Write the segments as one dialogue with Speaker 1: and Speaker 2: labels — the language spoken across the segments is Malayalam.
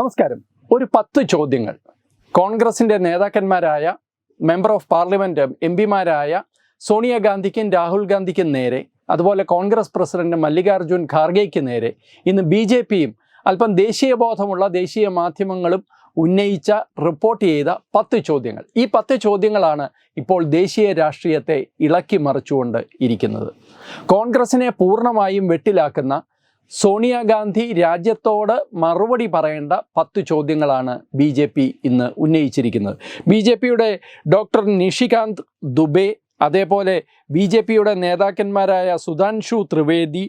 Speaker 1: നമസ്കാരം. ഒരു പത്ത് ചോദ്യങ്ങൾ. കോൺഗ്രസിന്റെ നേതാക്കന്മാരായ മെമ്പർ ഓഫ് പാർലമെന്റ് എം പിമാരായ സോണിയാഗാന്ധിക്കും രാഹുൽ ഗാന്ധിക്കും നേരെ അതുപോലെ കോൺഗ്രസ് പ്രസിഡന്റ് മല്ലികാർജുൻ ഖാർഗെയ്ക്ക് നേരെ ഇന്ന് ബി ജെ പിയും അല്പം ദേശീയബോധമുള്ള ദേശീയ മാധ്യമങ്ങളും ഉന്നയിച്ച റിപ്പോർട്ട് ചെയ്ത പത്ത് ചോദ്യങ്ങൾ. ഈ പത്ത് ചോദ്യങ്ങളാണ് ഇപ്പോൾ ദേശീയ രാഷ്ട്രീയത്തെ ഇളക്കി മറിച്ചുകൊണ്ട് ഇരിക്കുന്നത്. കോൺഗ്രസിനെ പൂർണമായും വെട്ടിലാക്കുന്ന സോണിയാഗാന്ധി രാജ്യത്തോട് മറുപടി പറയേണ്ട പത്ത് ചോദ്യങ്ങളാണ് ബി ജെ പി ഇന്ന് ഉന്നയിച്ചിരിക്കുന്നത്. ബി ജെ പിയുടെ ഡോക്ടർ നിഷികാന്ത് ദുബെ അതേപോലെ ബി ജെ പിയുടെ നേതാക്കന്മാരായ സുധാൻഷു ത്രിവേദി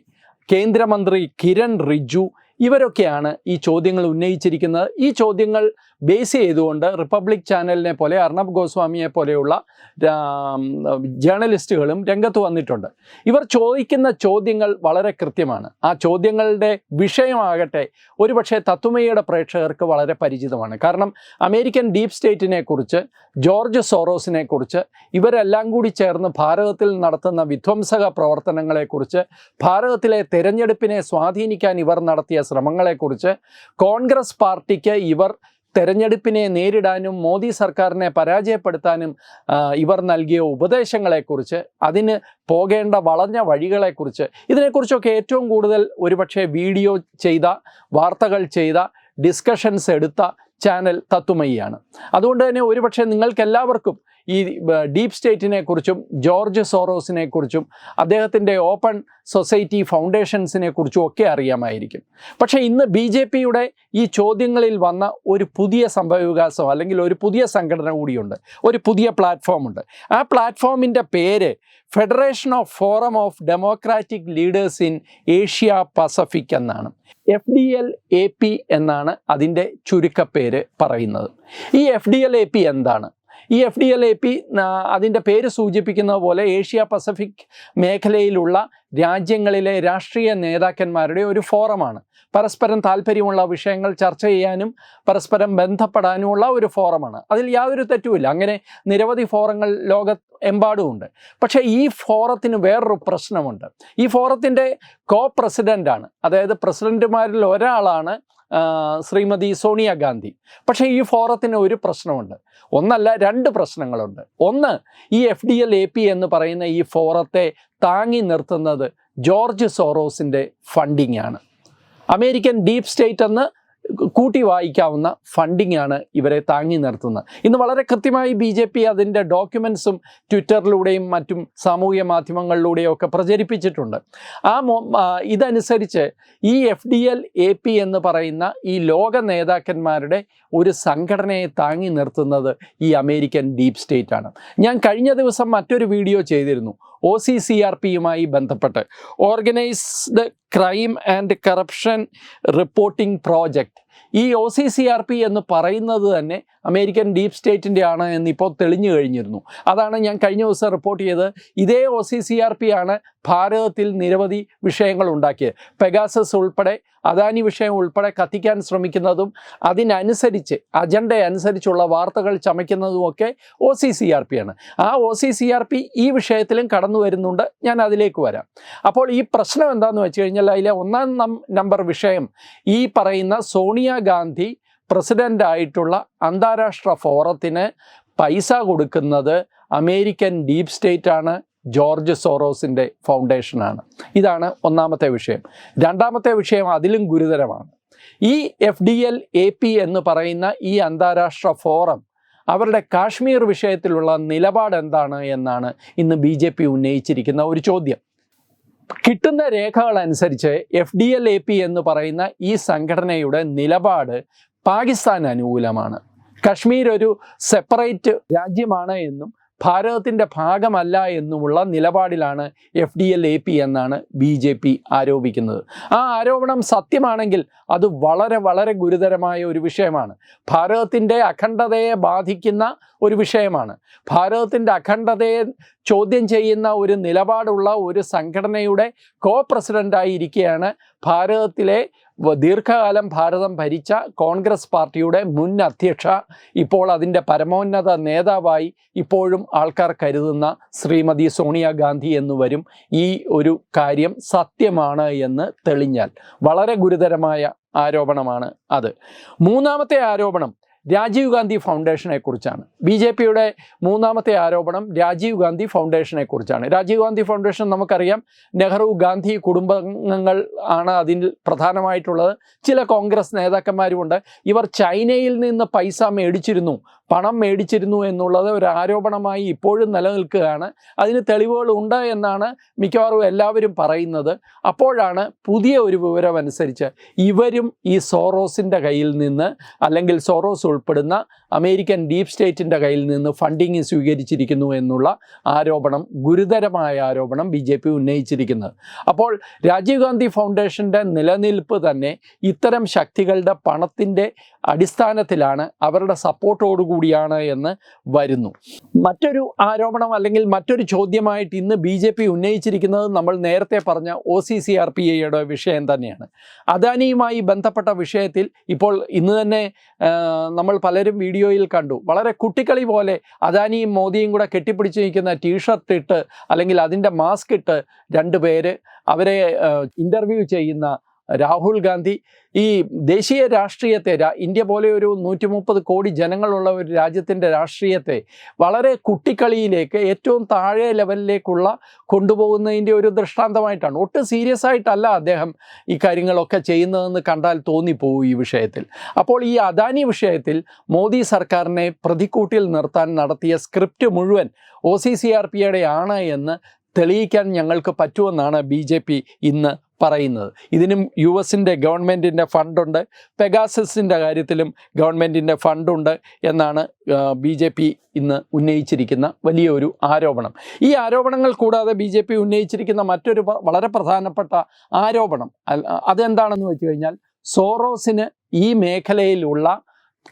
Speaker 1: കേന്ദ്രമന്ത്രി കിരൺ റിജു ഇവരൊക്കെയാണ് ഈ ചോദ്യങ്ങൾ ഉന്നയിച്ചിരിക്കുന്നത്. ഈ ചോദ്യങ്ങൾ ബേസ് ചെയ്തുകൊണ്ട് റിപ്പബ്ലിക് ചാനലിനെ പോലെ അർണബ് ഗോസ്വാമിയെ പോലെയുള്ള ജേണലിസ്റ്റുകളും രംഗത്ത് വന്നിട്ടുണ്ട്. ഇവർ ചോദിക്കുന്ന ചോദ്യങ്ങൾ വളരെ കൃത്യമാണ്. ആ ചോദ്യങ്ങളുടെ വിഷയമാകട്ടെ ഒരുപക്ഷെ തത്വമയുടെ പ്രേക്ഷകർക്ക് വളരെ പരിചിതമാണ്. കാരണം അമേരിക്കൻ ഡീപ് സ്റ്റേറ്റിനെ കുറിച്ച് ജോർജ് സോറോസിനെ കുറിച്ച് ഇവരെല്ലാം കൂടി ചേർന്ന് ഭാരതത്തിൽ നടത്തുന്ന വിധ്വംസക പ്രവർത്തനങ്ങളെക്കുറിച്ച് ഭാരതത്തിലെ തെരഞ്ഞെടുപ്പിനെ സ്വാധീനിക്കാൻ ഇവർ നടത്തിയ ശ്രമങ്ങളെക്കുറിച്ച് കോൺഗ്രസ് പാർട്ടിക്ക് ഇവർ തെരഞ്ഞെടുപ്പിനെ നേരിടാനും മോദി സർക്കാരിനെ പരാജയപ്പെടുത്താനും ഇവർ നൽകിയ ഉപദേശങ്ങളെക്കുറിച്ച് അതിന് പോകേണ്ട വളഞ്ഞ വഴികളെക്കുറിച്ച് ഇതിനെക്കുറിച്ചൊക്കെ ഏറ്റവും കൂടുതൽ ഒരുപക്ഷെ വീഡിയോ ചെയ്ത വാർത്തകൾ ചെയ്ത ഡിസ്കഷൻസ് എടുത്ത ചാനൽ തത്തുമയ്യാണ്. അതുകൊണ്ട് തന്നെ ഒരുപക്ഷെ നിങ്ങൾക്കെല്ലാവർക്കും ഈ ഡീപ് സ്റ്റേറ്റിനെ കുറിച്ചും ജോർജ് സോറോസിനെ കുറിച്ചും അദ്ദേഹത്തിന്റെ ഓപ്പൺ സൊസൈറ്റി ഫൗണ്ടേഷൻസിനെ കുറിച്ചും ഒക്കെ അറിയാമായിരിക്കും. പക്ഷേ ഇന്ന് ബി ജെ പിയുടെ ഈ ചോദ്യങ്ങളിൽ വന്ന ഒരു പുതിയ സംഭവവികാസം അല്ലെങ്കിൽ ഒരു പുതിയ സംഘടന കൂടിയുണ്ട്. ഒരു പുതിയ പ്ലാറ്റ്ഫോമുണ്ട്. ആ പ്ലാറ്റ്ഫോമിന്റെ പേര് federation of forum of democratic leaders in Asia Pacific എന്നാണ്. F D L A P എന്നാണ് അതിന്റെ ചുരുക്കപ്പേര് പറയുന്നത്. ഈ F D L A P എന്താണ്? ഈ F D L A P അതിന്റെ പേര് സൂചിപ്പിക്കുന്ന പോലെ ഏഷ്യ പസഫിക് മേഖലയിലുള്ള രാജ്യങ്ങളിലെ രാഷ്ട്രീയ നേതാക്കന്മാരുടെ ഒരു ഫോറമാണ്. പരസ്പരം താല്പര്യമുള്ള വിഷയങ്ങൾ ചർച്ച ചെയ്യാനും പരസ്പരം ബന്ധപ്പെടാനുമുള്ള ഒരു ഫോറമാണ്. അതിൽ യാതൊരു തെറ്റുമില്ല. അങ്ങനെ നിരവധി ഫോറങ്ങൾ ലോക എമ്പാടുമുണ്ട് പക്ഷേ ഈ ഫോറത്തിന് വേറൊരു പ്രശ്നമുണ്ട്. ഈ ഫോറത്തിന്റെ കോ പ്രസിഡന്റാണ് അതായത് പ്രസിഡന്റുമാരിൽ ഒരാളാണ് ശ്രീമതി സോണിയാഗാന്ധി പക്ഷേ ഈ ഫോറത്തിന് ഒരു പ്രശ്നമുണ്ട്. ഒന്നല്ല രണ്ട് പ്രശ്നങ്ങളുണ്ട്. ഒന്ന് ഈ F D L A P എന്ന് പറയുന്ന ഈ ഫോറത്തെ താങ്ങി നിർത്തുന്നത് ജോർജ് സോറോസിന്റെ ഫണ്ടിങ് ആണ് അമേരിക്കൻ ഡീപ് സ്റ്റേറ്റ് എന്ന് കൂട്ടി വായിക്കാവുന്ന ഫണ്ടിങ് ആണ് ഇവരെ താങ്ങി നിർത്തുന്നത്. ഇന്ന് വളരെ കൃത്യമായി ബി ജെ പി അതിന്റെ ഡോക്യുമെൻസും ട്വിറ്ററിലൂടെയും മറ്റും സാമൂഹ്യ മാധ്യമങ്ങളിലൂടെയും ഒക്കെ പ്രചരിപ്പിച്ചിട്ടുണ്ട് ആ ഇതനുസരിച്ച് ഈ F D L A P എന്ന് പറയുന്ന ഈ ലോക നേതാക്കന്മാരുടെ ഒരു സംഘടനയെ താങ്ങി നിർത്തുന്നത് ഈ അമേരിക്കൻ ഡീപ് സ്റ്റേറ്റ് ആണ്. ഞാൻ കഴിഞ്ഞ ദിവസം മറ്റൊരു വീഡിയോ ചെയ്തിരുന്നു. ഒ സി സി ആർ പിയുമായി ബന്ധപ്പെട്ട്. Organised crime and corruption reporting project ഈ O C C R P എന്ന് പറയുന്നത് തന്നെ അമേരിക്കൻ ഡീപ് സ്റ്റേറ്റിന്റെ ആണ് എന്നിപ്പോൾ തെളിഞ്ഞു കഴിഞ്ഞിരുന്നു. അതാണ് ഞാൻ കഴിഞ്ഞ ദിവസം റിപ്പോർട്ട് ചെയ്തത്. ഇതേ O C C R P ആണ് ഭാരതത്തിൽ നിരവധി വിഷയങ്ങൾ ഉണ്ടാക്കിയത്. പെഗാസസ് ഉൾപ്പെടെ അദാനി വിഷയം ഉൾപ്പെടെ കത്തിക്കാൻ ശ്രമിക്കുന്നതും അതിനനുസരിച്ച് അജണ്ട അനുസരിച്ചുള്ള വാർത്തകൾ ചമയ്ക്കുന്നതുമൊക്കെ O C C R P ആണ്. ആ O C C R P ഈ വിഷയത്തിലും കടന്നു വരുന്നുണ്ട്. ഞാൻ അതിലേക്ക് വരാം. അപ്പോൾ ഈ പ്രശ്നം എന്താണെന്ന് വെച്ച് കഴിഞ്ഞാൽ അതിലെ ഒന്നാം നമ്പർ വിഷയം ഈ പറയുന്ന സോണിയാഗാന്ധി പ്രസിഡന്റ് ആയിട്ടുള്ള അന്താരാഷ്ട്ര ഫോറത്തിന് പൈസ കൊടുക്കുന്നത് അമേരിക്കൻ ഡീപ് സ്റ്റേറ്റ് ആണ് ജോർജ് സോറോസിന്റെ ഫൗണ്ടേഷനാണ്. ഇതാണ് ഒന്നാമത്തെ വിഷയം. രണ്ടാമത്തെ വിഷയം അതിലും ഗുരുതരമാണ്. ഈ F D L A P എന്ന് പറയുന്ന ഈ അന്താരാഷ്ട്ര ഫോറം അവരുടെ കാശ്മീർ വിഷയത്തിലുള്ള നിലപാട് എന്താണ് എന്നാണ് ഇന്ന് ബി ജെ പി ഉന്നയിച്ചിരിക്കുന്ന ഒരു ചോദ്യം. കിട്ടുന്ന രേഖകൾ അനുസരിച്ച് F D L A P എന്ന് പറയുന്ന ഈ സംഘടനയുടെ നിലപാട് പാകിസ്ഥാൻ അനുകൂലമാണ്. കശ്മീർ ഒരു സെപ്പറേറ്റ് രാജ്യമാണ് എന്നും ഭാരതത്തിന്റെ ഭാഗമല്ല എന്നുമുള്ള നിലപാടിലാണ് F D L A P എന്നാണ് ബി ജെ പി ആരോപിക്കുന്നത്. ആ ആരോപണം സത്യമാണെങ്കിൽ അത് വളരെ വളരെ ഗുരുതരമായ ഒരു വിഷയമാണ്. ഭാരതത്തിന്റെ അഖണ്ഡതയെ ബാധിക്കുന്ന ഒരു വിഷയമാണ്. ഭാരതത്തിന്റെ അഖണ്ഡതയെ ചോദ്യം ചെയ്യുന്ന ഒരു നിലപാടുള്ള ഒരു സംഘടനയുടെ കോ പ്രസിഡന്റായിരിക്കുകയാണ് ഭാരതത്തിലെ ദീർഘകാലം ഭാരതം ഭരിച്ച കോൺഗ്രസ് പാർട്ടിയുടെ മുൻ അധ്യക്ഷ ഇപ്പോൾ അതിന്റെ പരമോന്നത നേതാവായി ഇപ്പോഴും ആൾക്കാർ കരുതുന്ന ശ്രീമതി സോണിയാഗാന്ധി എന്നുവരും ഈ ഒരു കാര്യം സത്യമാണ് എന്ന് തെളിഞ്ഞാൽ. വളരെ ഗുരുതരമായ ആരോപണമാണ് അത്. മൂന്നാമത്തെ ആരോപണം രാജീവ് ഗാന്ധി ഫൗണ്ടേഷനെ കുറിച്ചാണ്. ബി ജെ പിയുടെ മൂന്നാമത്തെ ആരോപണം രാജീവ് ഗാന്ധി ഫൗണ്ടേഷനെ കുറിച്ചാണ്. രാജീവ് ഗാന്ധി ഫൗണ്ടേഷൻ നമുക്കറിയാം നെഹ്റു ഗാന്ധി കുടുംബങ്ങൾ ആണ് അതിൽ പ്രധാനമായിട്ടുള്ളത്. ചില കോൺഗ്രസ് നേതാക്കന്മാരുമുണ്ട്. ഇവർ ചൈനയിൽ നിന്ന് പൈസ മേടിച്ചിരുന്നു. പണം മേടിച്ചിരുന്നു എന്നുള്ളത് ഒരു ആരോപണമായി ഇപ്പോഴും നിലനിൽക്കുകയാണ്. അതിന് തെളിവുകളുണ്ട് എന്നാണ് മിക്കവാറും എല്ലാവരും പറയുന്നത്. അപ്പോഴാണ് പുതിയ ഒരു വിവരം അനുസരിച്ച് ഇവരും ഈ സോറോസിന്റെ കയ്യിൽ നിന്ന് അല്ലെങ്കിൽ സോറോസ് ഉൾപ്പെടുന്ന അമേരിക്കൻ ഡീപ് സ്റ്റേറ്റിന്റെ കയ്യിൽ നിന്ന് ഫണ്ടിങ് സ്വീകരിച്ചിരിക്കുന്നു എന്നുള്ള ആരോപണം ഗുരുതരമായ ആരോപണം ബി ജെ പി ഉന്നയിച്ചിരിക്കുന്നത്. അപ്പോൾ രാജീവ് ഗാന്ധി ഫൗണ്ടേഷന്റെ നിലനിൽപ്പ് തന്നെ ഇത്തരം ശക്തികളുടെ പണത്തിന്റെ അടിസ്ഥാനത്തിലാണ് അവരുടെ സപ്പോർട്ടോടുകൂടിയാണ് എന്ന് വരുന്നു. മറ്റൊരു ആരോപണം അല്ലെങ്കിൽ മറ്റൊരു ചോദ്യമായിട്ട് ഇന്ന് ബി ജെ പി ഉന്നയിച്ചിരിക്കുന്നത് നമ്മൾ നേരത്തെ പറഞ്ഞ O C C R P ഐയുടെ വിഷയം തന്നെയാണ്. അദാനിയുമായി ബന്ധപ്പെട്ട വിഷയത്തിൽ ഇപ്പോൾ ഇന്ന് തന്നെ നമ്മൾ പലരും വീഡിയോയിൽ കണ്ടു. വളരെ കുട്ടിക്കളി പോലെ അദാനിയും മോദിയും കൂടെ കെട്ടിപ്പിടിച്ച് നിൽക്കുന്ന ടീഷർട്ട് ഇട്ട് അല്ലെങ്കിൽ അതിന്റെ മാസ്ക് ഇട്ട് രണ്ട് പേര് അവരെ ഇന്റർവ്യൂ ചെയ്യുന്ന രാഹുൽ ഗാന്ധി ഈ ദേശീയ രാഷ്ട്രീയത്തെ ഇന്ത്യ പോലെ ഒരു നൂറ്റി മുപ്പത് കോടി ജനങ്ങളുള്ള ഒരു രാജ്യത്തിന്റെ രാഷ്ട്രീയത്തെ വളരെ കുട്ടിക്കളിയിലേക്ക് ഏറ്റവും താഴെ ലെവലിലേക്കുള്ള കൊണ്ടുപോകുന്നതിന്റെ ഒരു ദൃഷ്ടാന്തമായിട്ടാണ്. ഒട്ടും സീരിയസ് ആയിട്ടല്ല അദ്ദേഹം ഈ കാര്യങ്ങളൊക്കെ ചെയ്യുന്നതെന്ന് കണ്ടാൽ തോന്നിപ്പോവും ഈ വിഷയത്തിൽ. അപ്പോൾ ഈ അദാനി വിഷയത്തിൽ മോദി സർക്കാരിനെ പ്രതിക്കൂട്ടിൽ നിർത്താൻ നടത്തിയ സ്ക്രിപ്റ്റ് മുഴുവൻ ഒ സി സി ആർ പിയുടെ ആണ് എന്ന് തെളിയിക്കാൻ ഞങ്ങൾക്ക് പറ്റുമെന്നാണ് ബി ജെ പി ഇന്ന് പറയുന്നത്. ഇതിനും യു എസിന്റെ ഗവൺമെന്റിന്റെ ഫണ്ടുണ്ട്. പെഗാസസിന്റെ കാര്യത്തിലും ഗവൺമെന്റിന്റെ ഫണ്ടുണ്ട് എന്നാണ് ബി ജെ പി ഇന്ന് ഉന്നയിച്ചിരിക്കുന്ന വലിയൊരു ആരോപണം. ഈ ആരോപണങ്ങൾ കൂടാതെ ബി ജെ പി ഉന്നയിച്ചിരിക്കുന്ന മറ്റൊരു വളരെ പ്രധാനപ്പെട്ട ആരോപണം അതെന്താണെന്ന് വെച്ച് കഴിഞ്ഞാൽ സോറോസിന് ഈ മേഖലയിലുള്ള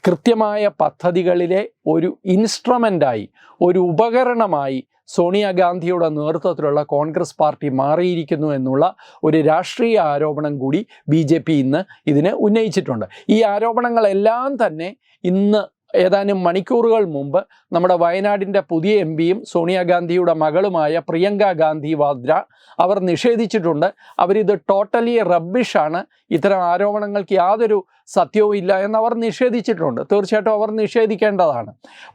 Speaker 1: കൃത്യമായ പദ്ധതികളിലെ ഒരു ഇൻസ്ട്രുമെന്റായി ഒരു ഉപകരണമായി സോണിയാഗാന്ധിയുടെ നേതൃത്വത്തിലുള്ള കോൺഗ്രസ് പാർട്ടി മാറിയിരിക്കുന്നു എന്നുള്ള ഒരു രാഷ്ട്രീയ ആരോപണം കൂടി ബി ജെ പി ഇന്ന് ഇതിന് ഉന്നയിച്ചിട്ടുണ്ട്. ഈ ആരോപണങ്ങളെല്ലാം തന്നെ ഇന്ന് ഏതാനും മണിക്കൂറുകൾ മുമ്പ് നമ്മുടെ വയനാടിന്റെ പുതിയ എം പിയും സോണിയാഗാന്ധിയുടെ മകളുമായ പ്രിയങ്ക ഗാന്ധി വാദ്ര അവർ നിഷേധിച്ചിട്ടുണ്ട്. അവരിത് ടോട്ടലി റബ്ബിഷാണ്. ഇത്തരം ആരോപണങ്ങൾക്ക് യാതൊരു സത്യവും ഇല്ല എന്ന് അവർ നിഷേധിച്ചിട്ടുണ്ട്. തീർച്ചയായിട്ടും അവർ നിഷേധിക്കേണ്ടതാണ്.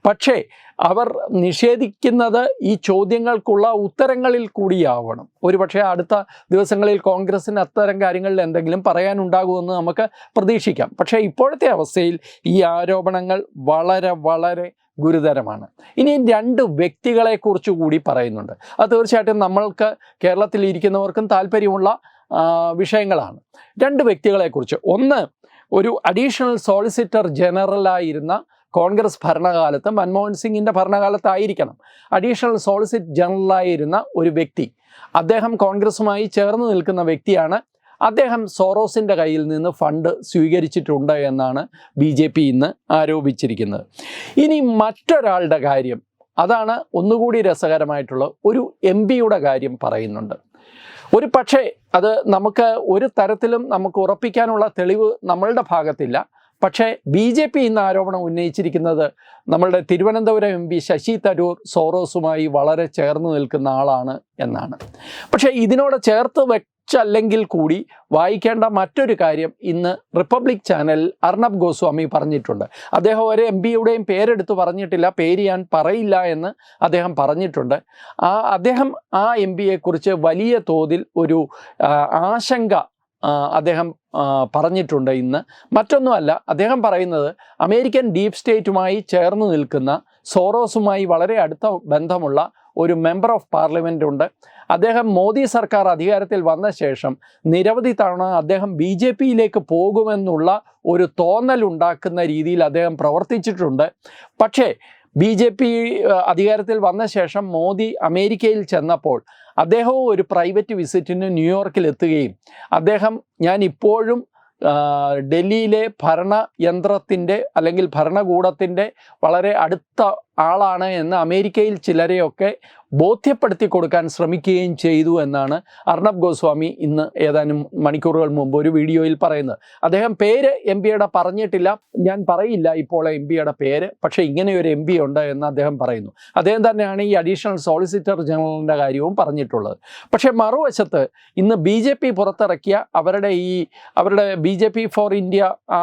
Speaker 1: പക്ഷേ അവർ നിഷേധിക്കുന്നത് ഈ ചോദ്യങ്ങൾക്കുള്ള ഉത്തരങ്ങളിൽ കൂടിയാവണം. ഒരുപക്ഷെ അടുത്ത ദിവസങ്ങളിൽ കോൺഗ്രസ്സിന് അത്തരം കാര്യങ്ങളിൽ എന്തെങ്കിലും പറയാനുണ്ടാകുമെന്ന് നമുക്ക് പ്രതീക്ഷിക്കാം. പക്ഷേ ഇപ്പോഴത്തെ അവസ്ഥയിൽ ഈ ആരോപണങ്ങൾ വളരെ വളരെ ഗുരുതരമാണ്. ഇനി രണ്ട് വ്യക്തികളെക്കുറിച്ച് കൂടി പറയുന്നുണ്ട്. അത് തീർച്ചയായിട്ടും നമ്മൾക്ക് കേരളത്തിൽ ഇരിക്കുന്നവർക്കും താല്പര്യമുള്ള വിഷയങ്ങളാണ്. രണ്ട് വ്യക്തികളെക്കുറിച്ച്. ഒന്ന് ഒരു അഡീഷണൽ സോളിസിറ്റർ ജനറലായിരുന്ന കോൺഗ്രസ് ഭരണകാലത്ത് മൻമോഹൻ സിംഗിന്റെ ഭരണകാലത്തായിരിക്കണം. അഡീഷണൽ സോളിസിറ്റ് ജനറലായിരുന്ന ഒരു വ്യക്തി. അദ്ദേഹം കോൺഗ്രസുമായി ചേർന്ന് നിൽക്കുന്ന വ്യക്തിയാണ്. അദ്ദേഹം സോറോസിന്റെ കയ്യിൽ നിന്ന് ഫണ്ട് സ്വീകരിച്ചിട്ടുണ്ട് എന്നാണ് ബി ജെ പി ഇന്ന് ആരോപിച്ചിരിക്കുന്നത്. ഇനി മറ്റൊരാളുടെ കാര്യം. അതാണ് ഒന്നുകൂടി രസകരമായിട്ടുള്ള ഒരു എം പിയുടെ കാര്യം പറയുന്നുണ്ട്. ഒരു പക്ഷേ അത് നമുക്ക് ഒരു തരത്തിലും നമുക്ക് ഉറപ്പിക്കാനുള്ള തെളിവ് നമ്മളുടെ ഭാഗത്തില്ല. പക്ഷേ ബി ജെ പി ഇന്ന് ആരോപണം ഉന്നയിച്ചിരിക്കുന്നത് നമ്മളുടെ തിരുവനന്തപുരം എം പി ശശി തരൂർ സോറോസുമായി വളരെ ചേർന്ന് നിൽക്കുന്ന ആളാണ് എന്നാണ്. പക്ഷേ ഇതിനോട് ചേർത്ത് വെച്ചല്ലെങ്കിൽ കൂടി വായിക്കേണ്ട മറ്റൊരു കാര്യം ഇന്ന് റിപ്പബ്ലിക് ചാനൽ അർണബ് ഗോസ്വാമി പറഞ്ഞിട്ടുണ്ട്. അദ്ദേഹം ഒരു എം പിയുടെയും പേരെടുത്ത് പറഞ്ഞിട്ടില്ല പേര് ഞാൻ പറയില്ല എന്ന് അദ്ദേഹം പറഞ്ഞിട്ടുണ്ട്. ആ അദ്ദേഹം ആ എം പിയെക്കുറിച്ച് വലിയ തോതിൽ ഒരു ആശങ്ക അദ്ദേഹം പറഞ്ഞിട്ടുണ്ട് ഇന്ന്. മറ്റൊന്നുമല്ല അദ്ദേഹം പറയുന്നത് അമേരിക്കൻ ഡീപ് സ്റ്റേറ്റുമായി ചേർന്ന് നിൽക്കുന്ന സോറോസുമായി വളരെ അടുത്ത ബന്ധമുള്ള ഒരു മെമ്പർ ഓഫ് പാർലമെന്റ് ഉണ്ട്. അദ്ദേഹം മോദി സർക്കാർ അധികാരത്തിൽ വന്ന ശേഷം നിരവധി തവണ അദ്ദേഹം ബി ജെ പിയിലേക്ക് പോകുമെന്നുള്ള ഒരു തോന്നലുണ്ടാക്കുന്ന രീതിയിൽ അദ്ദേഹം പ്രവർത്തിച്ചിട്ടുണ്ട്. പക്ഷേ ബി ജെ പി അധികാരത്തിൽ വന്ന ശേഷം മോദി അമേരിക്കയിൽ ചെന്നപ്പോൾ അദ്ദേഹവും ഒരു പ്രൈവറ്റ് വിസിറ്റിന് ന്യൂയോർക്കിൽ എത്തുകയും അദ്ദേഹം ഞാൻ ഇപ്പോഴും ഡൽഹിയിലെ ഭരണയന്ത്രത്തിന്റെ അല്ലെങ്കിൽ ഭരണകൂടത്തിന്റെ വളരെ അടുത്ത ആളാണ് എന്ന് അമേരിക്കയിൽ ചിലരെയൊക്കെ ബോധ്യപ്പെടുത്തി കൊടുക്കാൻ ശ്രമിക്കുകയും ചെയ്തു എന്നാണ് അർണബ് ഗോസ്വാമി ഇന്ന് ഏതാനും മണിക്കൂറുകൾ മുമ്പ് ഒരു വീഡിയോയിൽ പറയുന്നത്. അദ്ദേഹം പേര് എം പിയുടെ പറഞ്ഞിട്ടില്ല. ഞാൻ പറയില്ല ഇപ്പോൾ എം പിയുടെ പേര് പക്ഷേ ഇങ്ങനെ ഒരു എം പി ഉണ്ട് എന്ന് അദ്ദേഹം പറയുന്നു. അദ്ദേഹം തന്നെയാണ് ഈ അഡീഷണൽ സോളിസിറ്റർ ജനറലിന്റെ കാര്യവും പറഞ്ഞിട്ടുള്ളത്. പക്ഷേ മറുവശത്ത് ഇന്ന് ബി ജെ പി പുറത്തിറക്കിയ അവരുടെ ഈ അവരുടെ B J P four India ആ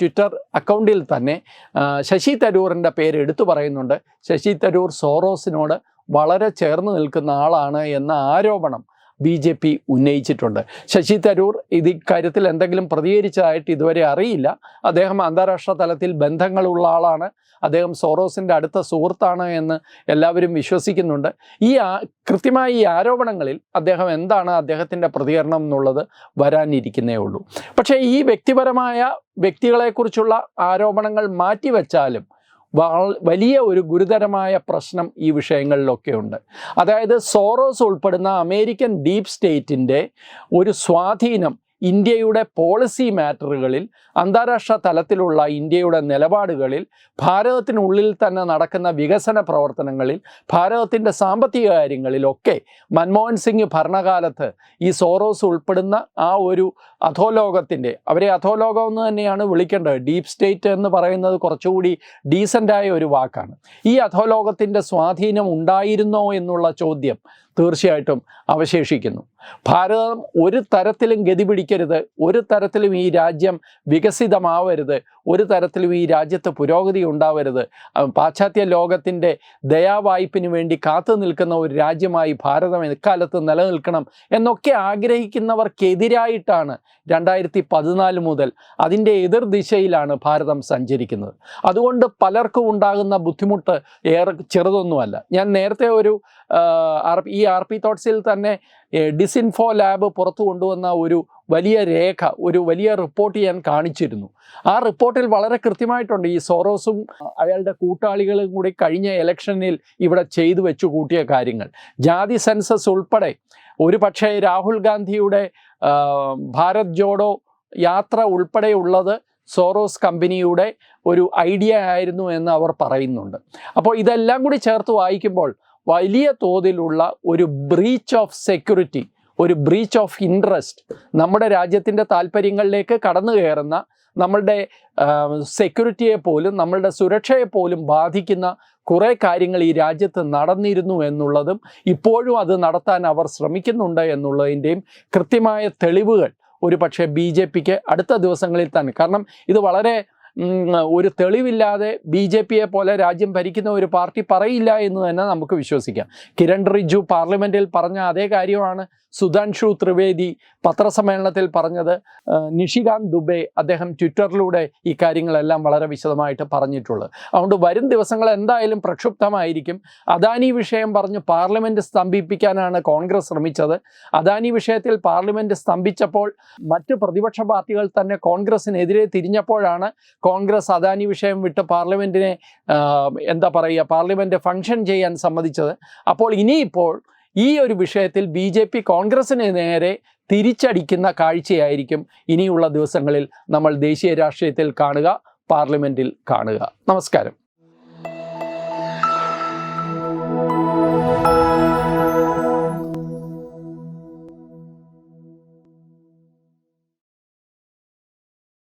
Speaker 1: ട്വിറ്റർ അക്കൗണ്ടിൽ തന്നെ ശശി തരൂറിന്റെ പേര് എടുത്തു പറയുന്നുണ്ട്. ശശി തരൂർ സോറോസിനോട് വളരെ ചേർന്ന് നിൽക്കുന്ന ആളാണ് എന്ന ആരോപണം ബി ജെ പി ഉന്നയിച്ചിട്ടുണ്ട്. ശശി തരൂർ ഇത് ഇക്കാര്യത്തിൽ എന്തെങ്കിലും പ്രതികരിച്ചതായിട്ട് ഇതുവരെ അറിയില്ല. അദ്ദേഹം അന്താരാഷ്ട്ര തലത്തിൽ ബന്ധങ്ങളുള്ള ആളാണ്. അദ്ദേഹം സോറോസിന്റെ അടുത്ത സുഹൃത്താണ് എന്ന് എല്ലാവരും വിശ്വസിക്കുന്നുണ്ട്. ഈ കൃത്യമായ ഈ ആരോപണങ്ങളിൽ അദ്ദേഹം എന്താണ് അദ്ദേഹത്തിന്റെ പ്രതികരണം എന്നുള്ളത് വരാനിരിക്കുന്നേ ഉള്ളൂ. പക്ഷേ ഈ വ്യക്തിപരമായ വ്യക്തികളെക്കുറിച്ചുള്ള ആരോപണങ്ങൾ മാറ്റിവെച്ചാലും വലിയ ഒരു ഗുരുതരമായ പ്രശ്നം ഈ വിഷയങ്ങളിലൊക്കെ ഉണ്ട്. അതായത് സോറോസ് ഉൾപ്പെടുന്ന അമേരിക്കൻ ഡീപ് സ്റ്റേറ്റിന്റെ ഒരു സ്വാധീനം ഇന്ത്യയുടെ പോളിസി മാറ്ററുകളിൽ അന്താരാഷ്ട്ര തലത്തിലുള്ള ഇന്ത്യയുടെ നിലപാടുകളിൽ ഭാരതത്തിനുള്ളിൽ തന്നെ നടക്കുന്ന വികസന പ്രവർത്തനങ്ങളിൽ ഭാരതത്തിന്റെ സാമ്പത്തിക കാര്യങ്ങളിലൊക്കെ മൻമോഹൻ സിംഗ് ഭരണകാലത്ത് ഈ സോറോസ് ഉൾപ്പെടുന്ന ആ ഒരു അധോലോകത്തിന്റെ അവരെ അധോലോകം എന്ന് തന്നെയാണ് വിളിക്കേണ്ടത് ഡീപ് സ്റ്റേറ്റ് എന്ന് പറയുന്നത് കുറച്ചുകൂടി ഡീസന്റായ ഒരു വാക്കാണ്. ഈ അധോലോകത്തിന്റെ സ്വാധീനം ഉണ്ടായിരുന്നോ എന്നുള്ള ചോദ്യം തീർച്ചയായിട്ടും അവശേഷിക്കുന്നു. ഭാരതം ഒരു തരത്തിലും ഗതി പിടിക്കരുത്. ഒരു തരത്തിലും ഈ രാജ്യം വികസിതമാവരുത്. ഒരു തരത്തിലും ഈ രാജ്യത്ത് പുരോഗതി ഉണ്ടാവരുത്. പാശ്ചാത്യ ലോകത്തിന്റെ ദയാവായ്പിന് വേണ്ടി കാത്തു നിൽക്കുന്ന ഒരു രാജ്യമായി ഭാരതം എക്കാലത്ത് നിലനിൽക്കണം എന്നൊക്കെ ആഗ്രഹിക്കുന്നവർക്കെതിരായിട്ടാണ് രണ്ടായിരത്തി പതിനാല് മുതൽ അതിന്റെ എതിർ ദിശയിലാണ് ഭാരതം സഞ്ചരിക്കുന്നത്. അതുകൊണ്ട് പലർക്കും ഉണ്ടാകുന്ന ബുദ്ധിമുട്ട് ഏറെ ചെറുതൊന്നുമല്ല. ഞാൻ നേരത്തെ ഒരു ഈ ആർ പി തോട്ട്സിൽ തന്നെ ഡിസിൻഫോ ലാബ് പുറത്തു കൊണ്ടുവന്ന ഒരു വലിയ രേഖ ഒരു വലിയ റിപ്പോർട്ട് ഞാൻ കാണിച്ചിരുന്നു. ആ റിപ്പോർട്ടിൽ വളരെ കൃത്യമായിട്ടുണ്ട് ഈ സോറോസും അയാളുടെ കൂട്ടാളികളും കൂടി കഴിഞ്ഞ ഇലക്ഷനിൽ ഇവിടെ ചെയ്തു വെച്ചു കൂട്ടിയ കാര്യങ്ങൾ. ജാതി സെൻസസ് ഉൾപ്പെടെ ഒരു പക്ഷേ രാഹുൽ ഗാന്ധിയുടെ ഭാരത് ജോഡോ യാത്ര ഉൾപ്പെടെയുള്ളത് സോറോസ് കമ്പനിയുടെ ഒരു ഐഡിയ ആയിരുന്നു എന്ന് അവർ പറയുന്നുണ്ട്. അപ്പോൾ ഇതെല്ലാം കൂടി ചേർത്ത് വായിക്കുമ്പോൾ വലിയ തോതിലുള്ള ഒരു ബ്രീച്ച് ഓഫ് സെക്യൂരിറ്റി ഒരു ബ്രീച്ച് ഓഫ് ഇൻട്രസ്റ്റ് നമ്മുടെ രാജ്യത്തിന്റെ താല്പര്യങ്ങളിലേക്ക് കടന്നു കയറുന്ന നമ്മളുടെ സെക്യൂരിറ്റിയെ പോലും നമ്മളുടെ സുരക്ഷയെ പോലും ബാധിക്കുന്ന കുറേ കാര്യങ്ങൾ ഈ രാജ്യത്ത് നടന്നിരുന്നു എന്നുള്ളതും ഇപ്പോഴും അത് നടത്താൻ അവർ ശ്രമിക്കുന്നുണ്ട് എന്നുള്ളതിന്റെയും കൃത്യമായ തെളിവുകൾ ഒരു പക്ഷേ ബി ജെ പിക്ക് അടുത്ത ദിവസങ്ങളിൽ തന്നെ. കാരണം ഇത് വളരെ ഒരു തെളിവില്ലാതെ ബി ജെ പിയെ പോലെ രാജ്യം ഭരിക്കുന്ന ഒരു പാർട്ടി പറയില്ല എന്ന് തന്നെ നമുക്ക് വിശ്വസിക്കാം. കിരൺ റിജു പാർലമെന്റിൽ പറഞ്ഞ അതേ കാര്യമാണ് സുധാൻഷു ത്രിവേദി പത്രസമ്മേളനത്തിൽ പറഞ്ഞത്. നിഷികാന്ത് ദുബെ അദ്ദേഹം ട്വിറ്ററിലൂടെ ഈ കാര്യങ്ങളെല്ലാം വളരെ വിശദമായിട്ട് പറഞ്ഞിട്ടുള്ളത്. അതുകൊണ്ട് വരും ദിവസങ്ങൾ എന്തായാലും പ്രക്ഷുബ്ധമായിരിക്കും. അദാനി വിഷയം പറഞ്ഞ് പാർലമെന്റ് സ്തംഭിപ്പിക്കാനാണ് കോൺഗ്രസ് ശ്രമിച്ചത്. അദാനി വിഷയത്തിൽ പാർലമെന്റ് സ്തംഭിച്ചപ്പോൾ മറ്റ് പ്രതിപക്ഷ പാർട്ടികൾ തന്നെ കോൺഗ്രസിനെതിരെ തിരിഞ്ഞപ്പോഴാണ് കോൺഗ്രസ് അദാനി വിഷയം വിട്ട് പാർലമെന്റിനെ എന്താ പറയുക പാർലമെന്റ് ഫങ്ഷൻ ചെയ്യാൻ സമ്മതിച്ചത്. അപ്പോൾ ഇനിയിപ്പോൾ ഈ ഒരു വിഷയത്തിൽ ബി ജെ പി കോൺഗ്രസിന് നേരെ തിരിച്ചടിക്കുന്ന കാഴ്ചയായിരിക്കും ഇനിയുള്ള ദിവസങ്ങളിൽ നമ്മൾ ദേശീയ രാഷ്ട്രീയത്തിൽ കാണുക പാർലമെന്റിൽ കാണുക. നമസ്കാരം.